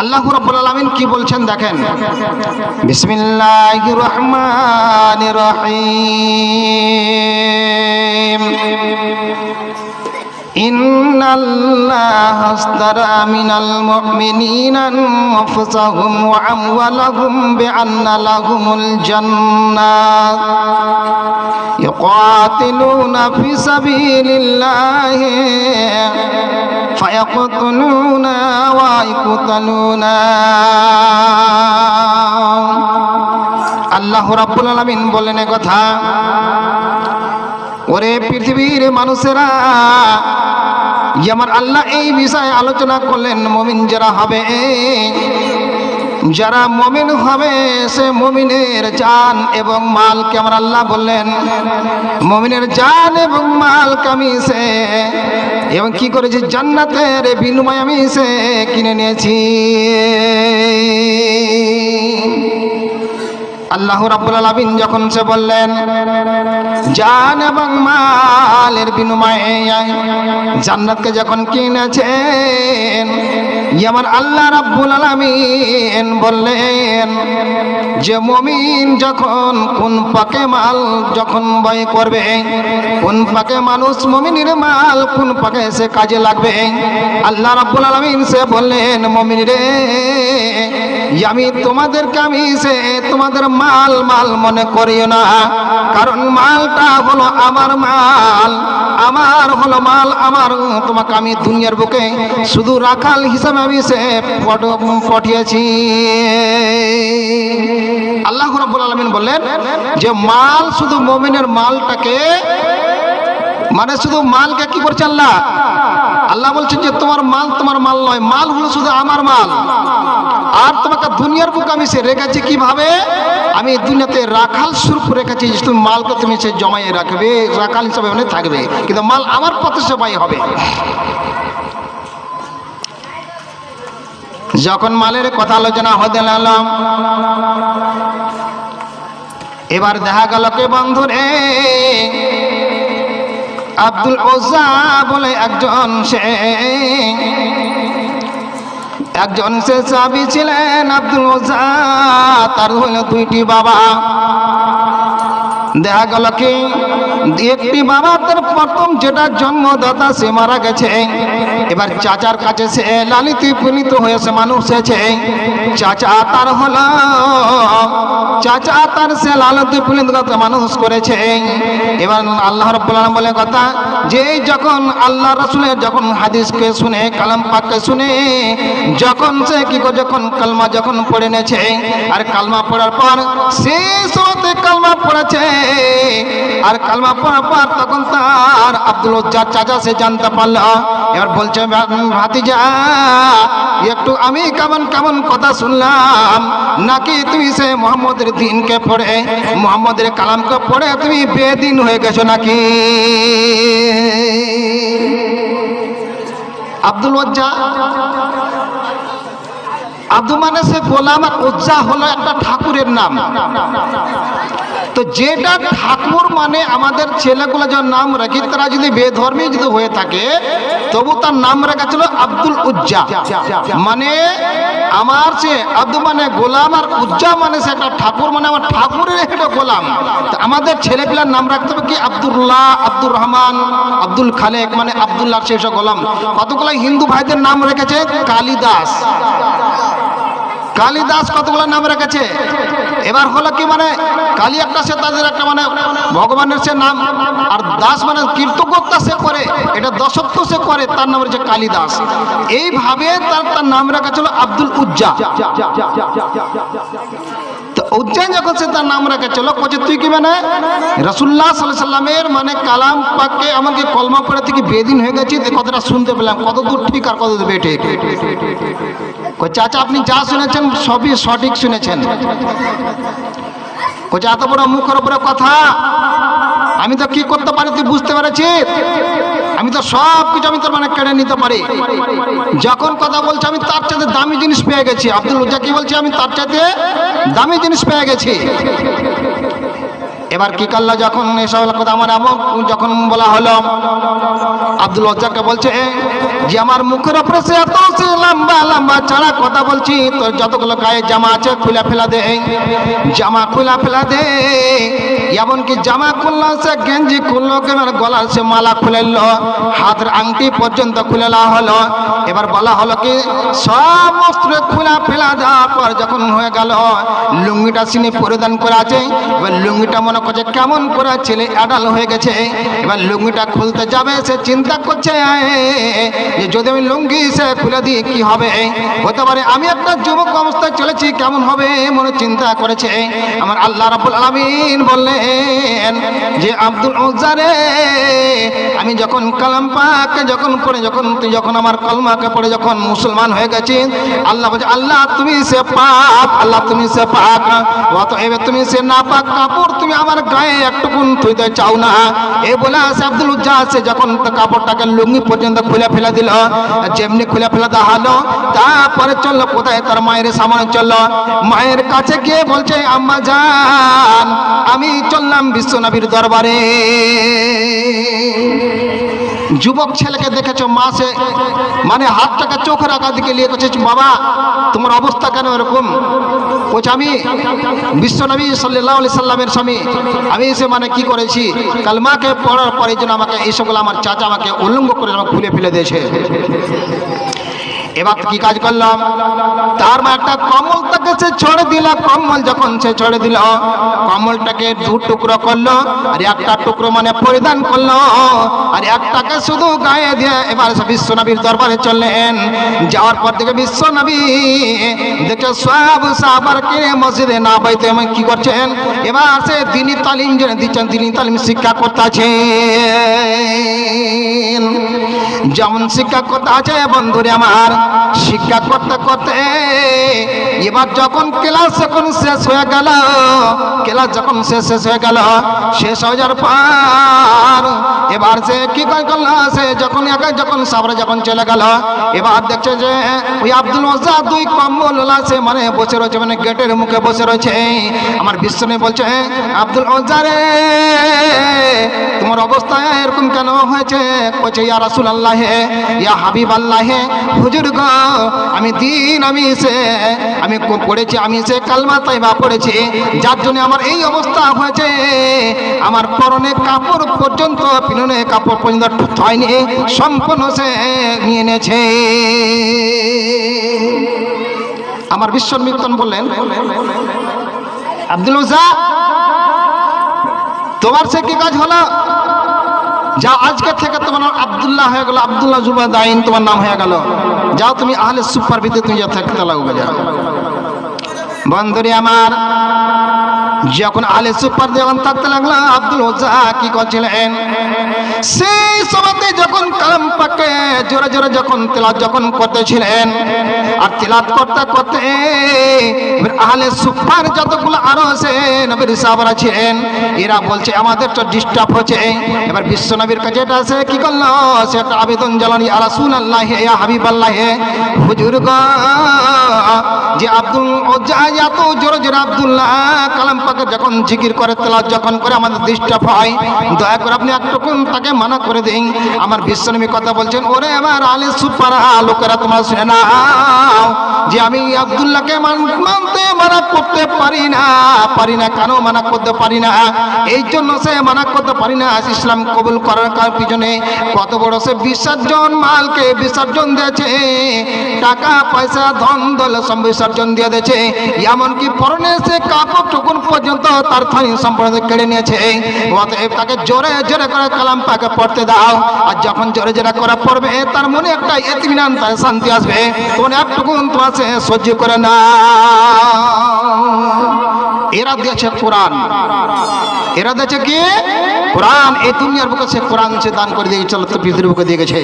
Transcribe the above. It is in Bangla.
আল্লাহ রাব্বুল আলামিন কি বলছেন দেখেন বিসমিল্লাহির রহমানির রহিম إن الله اشترى من المؤمنين أنفسهم وأموالهم بأن لهم الجنة يقاتلون في سبيل الله فيقتلون ويقتلون আল্লাহ রাব্বুল আলামিন বলেন এ কথা ওরে পৃথিবীর মানুষেরা যে আমার আল্লাহ এই বিষয়ে আলোচনা করলেন মমিন যারা হবে যারা মমিন হবে সে মমিনের জান এবং মালকে আমার আল্লাহ বললেন মমিনের জান এবং মাল কামিয়েছে এবং কি করেছে? জান্নাতের বিনিময় আমি সে কিনে নিয়েছি। আল্লাহ রাব্বুল আলামিন যখন সে বললেন, জান এবং মালের বিনিময়ে জান্নাতকে যখন কিনেছেন আমার আল্লাহ রাব্বুল আলামিন বললেন, যে মমিন যখন কোন পাকে মাল যখন বয় করবে, কোন পাকে মানুষ মমিনের মাল, কোন পাকে সে কাজে লাগবে, আল্লাহ রাব্বুল আলামিন সে বললেন, মমিন রে আমি তোমাদেরকে আমি সে তোমাদের মাল মাল মনে করিও না। কারণ মালটা হলো আমার মাল, আমার হলো মাল, আমার তোমাকে আমি দুনিয়ার বুকে শুধু রাখাল হিসাবে আমি সে পট- পাঠিয়েছি। আল্লাহ রাব্বুল আলামিন বললেন যে মাল শুধু মমিনের মালটাকে মানে শুধু মালকে কি করছে আল্লাহ? আল্লাহ বলছেন যে তোমার মাল তোমার মাল নয়, মাল হলো শুধু আমার মাল। আর তোমাকে দুনিয়ার বুকে আমি সে রেখেছি কীভাবে? আমি দুনিয়াতে রাখাল স্বরূপ রেখেছি তুমি মালকে তুমি সে জমাইয়ে রাখবে, রাখাল হিসাবে মানে থাকবে। কিন্তু মাল আমার পথে সেবাই হবে। যখন মালের কথা আলোচনা হতে লাগলাম, এবার দেখা গেল কে বন্ধুরে আব্দুল ওজা বলে একজন সে। একজন চাবি ছিলেন আব্দুল তার হইল দুইটি বাবা। দেখা গেল কি? একটি বাবা তার প্রথম যেটা জন্মদাতা সে মারা গেছে। এবার চাচার কাছে সে লালিত পুলিত হয়েছে মানুষ হয়েছে। চাচা তার হলো। চাচা তার সে লালিত পুলিত করে মানুষ করেছে। এবার আল্লাহ রব্বুল বলে কথা, যে যখন আল্লাহ রসুলের যখন হাদিসকে শুনে, কালাম পাককে শুনে, যখন সে কি যখন কালমা যখন পড়ে নেছে আর কালমা পড়ার পর শেষ হতে কালমা পড়েছে আর কালমা পড়ার পর তখন তার আব্দুল উজ্জার চাচা সে জানতে পারল। এবার বলছে ভাতিজা, একটু আমি কেমন কেমন কথা শুনলাম। নাকি তুমি সে মোহাম্মদের দিনকে পড়ে, মোহাম্মদের কালামকে পড়ে তুমি বেদিন হয়ে গেছো নাকি? আব্দুল ওজ্জা আব্দুল মানে সে গোলাম আর উজ্জা হলো একটা ঠাকুরের নাম। তো যেটা ঠাকুর মানে আমাদের ছেলেগুলো যার নাম রাখি, তারা যদি বেধর্মী যদি হয়ে থাকে, তবু তার নাম রাখা ছিল আব্দুল উজ্জা। মানে আমার সে আব্দুল মানে গোলাম আর উজ্জা মানে সে একটা ঠাকুর মানে আমার ঠাকুরের একটা গোলাম। আমাদের ছেলেপিলার নাম রাখতে হবে কি? আব্দুল্লাহ, আব্দুর রহমান, আব্দুল খালেক মানে আব্দুল্লাহ শেষ গোলাম। কতগুলো হিন্দু ভাইদের নাম রেখেছে? কালিদাস। কালিদাস কতগুলো নাম রেখেছে? এবার হলো কি মানে কালী একটা সে তাদের একটা মানে ভগবানের সে নাম, আর দাস মানে কীর্তকর্তা সে করে, এটা দশত্ব সে করে, তার নাম হচ্ছে কালিদাস। এইভাবে তার তার নাম রাখা ছিল আব্দুল উজ্জা। তো উজ্জা যখন সে তার নাম রাখা ছিল বলছে, তুই কি মানে? রসুল্লাহ সাল্লাহ সাল্লামের মানে কালাম পাককে আমাকে কলমা পড়ে থেকে বেদিন হয়ে গেছে কথাটা শুনতে পেলাম। কত দূর ঠিক আর কত দূর বেঠে কই, চাচা, আপনি যা শুনেছেন, সবই সঠিক শুনেছেন। কইছে এত বড় মুখের উপরে কথা, আমি তো কি করতে পারি, তুই বুঝতে পেরেছি আমি তো সব কিছু আমি তোর মানে কেড়ে নিতে পারি। যখন কথা বলছে, আমি তার চাইতে দামি জিনিস পেয়ে গেছি। আব্দুল উজ্জা কি বলছি? আমি তার চাইতে দামি জিনিস পেয়ে গেছি। এবার কি করল যখন এসব কথা আমার যখন বলা হলো, আব্দুল ওজ্জাকে বলছে যে আমার মুখের উপরে সে এত সে লম্বা লম্বা চারা কথা বলছি, তোর যতগুলো গায়ে জামা আছে, খুলে ফেলা দে। জামা খুলে ফেলা দে। এমনকি জামা খুললো, সে গেঞ্জি খুললো কেনার গলার সে মালা খুলে হাতের আংটি পর্যন্ত খুলে হলো। এবার বলা হলো কি, সব সমস্ত খুলে ফেলা দেওয়ার পর যখন হয়ে গেল, লুঙ্গিটা সিনে পরিধান করে আছে, এবার লুঙ্গিটা মনে করছে কেমন করে ছেলে অ্যাডাল হয়ে গেছে। এবার লুঙ্গিটা খুলতে যাবে, সে চিন্তা করছে যে যদি আমি লুঙ্গি সে খুলে দিই, কি হবে? হতে পারে আমি একটা যুবক অবস্থায় চলেছি, কেমন হবে মনে চিন্তা করেছে। আমার আল্লাহ রাবুল আলমিন বললেন যে, আব্দুল ওজারে আমি যখন কালাম পাকে যখন পড়ে, যখন তুই যখন আমার কলমাকে পড়ে যখন মুসলমান হয়ে গেছি আল্লাহ বলছে, আল্লাহ, তুমি সে পাক, আল্লাহ, তুমি সে পাক অত এবার তুমি সে না পাক কাপড় তুমি আমার গায়ে একটুকুন থুইতে চাও না। এ বলে সে আব্দুল উজ্জা সে যখন কাপড়টাকে লুঙ্গি পর্যন্ত খুলে ফেলে দিল। যেমনি খুলে ফেলে দাহালো হলো তারপরে চলল কোথায়? তার মায়ের সামনে চলল। মায়ের কাছে গিয়ে বলছে, আম্মা যান আমি চললাম বিশ্বনবীর দরবারে। যুবক ছেলেকে দেখেছ, মা সে মানে হাতটাকে চোখের আঁকা দিকে নিয়ে গেছে বাবা, তোমার অবস্থা কেন এরকম? বলছে, আমি বিশ্বনবী সাল্লাহ আলি সাল্লামের স্বামী। আমি এসে মানে কি করেছি? কালমাকে পড়ার পরে যেন আমাকে এইসবগুলো আমার চাচা আমাকে উল্লঙ্গ করে আমাকে খুলে ফেলে দিয়েছে। এবার কি কাজ করলাম? তার মা একটা কমল তাকে সে ছড়ে দিল কমল যখন সে ছড়ে দিল কমলটাকে দু টুকরো করল, আর একটা টুকরো মানে পরিধান করল, আর একটাকে শুধু গায়ে দিয়ে এবার সে বিশ্বনবীর দরবারে চললেন। যাওয়ার পর থেকে বিশ্বনবী দেখে সব সাহাবার কিনে মসজিদে না বাইতে এবং কি করছেন? এবার সে দিনী তালিম জেনে দিচ্ছেন, দিনী তালিম শিক্ষা করতে আছে। যেমন শিক্ষা করতে আছে বন্ধুরে আমার শিক্ষা করতে করতে এবার যখন ক্লাস যখন শেষ হয়ে গেল ক্লাস যখন শেষ শেষ হয়ে গেল, শেষ হয়ে যাওয়ার পর এবার সে কি করে করল? সে যখন একা যখন সাবরে যখন চলে গেল, এবার দেখছে যে ওই আব্দুল মজা দুই কম্বল সে মানে বসে রয়েছে মানে গেটের মুখে বসে রয়েছে। আমার বিশ্বনে বলছে, আব্দুল মজা রে, তোমার অবস্থা এরকম কেন হয়েছে? বলছে, ইয়া রাসুল আল্লাহ ইয়া হাবিব আল্লাহ হুজুর আমি দিন, আমি সে, আমি পড়েছি, আমি সে কালমা তাইবা পড়েছি। যার জন্য আমার এই অবস্থা হয়েছে। আমার পরনে কাপড় পর্যন্ত, পিননে কাপড় পর্যন্ত হয়নি, সম্পূর্ণ সে নিয়ে নিয়েছে। আমার বিশ্ব মিত্তন বললেন, আব্দুল তোমার সে কি কাজ হলো? যা আজকে থেকে তোমার নাম আব্দুল্লাহ হয়ে গেল, আব্দুল্লাহ জুবাদাইন তোমার নাম হয়ে গেল। যাও তুমি আহলে সুপার ভিতরে, তুমি যা থাকতে লাগবে, যাও। বন্ধুরে আমার, যখন আলে সুপার যখন থাকতে লাগল আব্দুল ওজা কি করছিলেন? সেই সময়তে যখন কালাম পাকে জোরে জোরে যখন তেলাত যখন করতেছিলেন, আর তেলাত করতে করতে আহলে সুপার যতগুলো আরও আছে, নবীর সাহাবারা ছিলেন, এরা বলছে, আমাদের তো ডিস্টার্ব হচ্ছে। এবার বিশ্ব নবীর কাছে এটা আছে কি করল? সে একটা আবেদন জ্বালানি আলাসুল আল্লাহ ইয়া হাবিব আল্লাহ হুজুর যে আব্দুল এত জোরে জোরে আব্দুল্লাহ কালাম পাকে যখন জিকির করে তেলাত যখন করে, আমাদের ডিস্টার্ব হয়। দয়া করে আপনি একটুকুন তাকে মানা করে দিন। আমার বিশ্বনবী কথা বলছেন, ওরে আমার আলে সুপারা লোকেরা তোমার শুনে নাও যে আমি আব্দুল্লাহকে মান- মানতে মানা করতে পারি না পারি না কেন মানা করতে পারি না? এই জন্য সে মানা করতে পারি না। ইসলাম কবুল করার কার পিছনে কত বড় সে বিসর্জন মালকে বিসর্জন দিয়েছে, টাকা, পয়সা, ধন দল বিসর্জন দিয়ে দিয়েছে। এমনকি পরনে সে কাপড় টুকুন পর্যন্ত তার থানি সম্পর্কে কেড়ে নিয়েছে। অতএব তাকে জোরে জোরে করে কালাম পাকে পড়তে দাও। আর যখন জোরে জোরে করে পড়বে, তার মনে একটা এতমিনান তার শান্তি আসবে। তোমার একটুকুন তোমার সে সহ্য করে না এরা দিয়েছে কোরআন। এরা দিয়েছে কি? কোরআন, এই দুনিয়ার বুকে সে কোরআন সে দান করে দিয়ে চলো তো পৃথিবীর বুকে দিয়ে গেছে।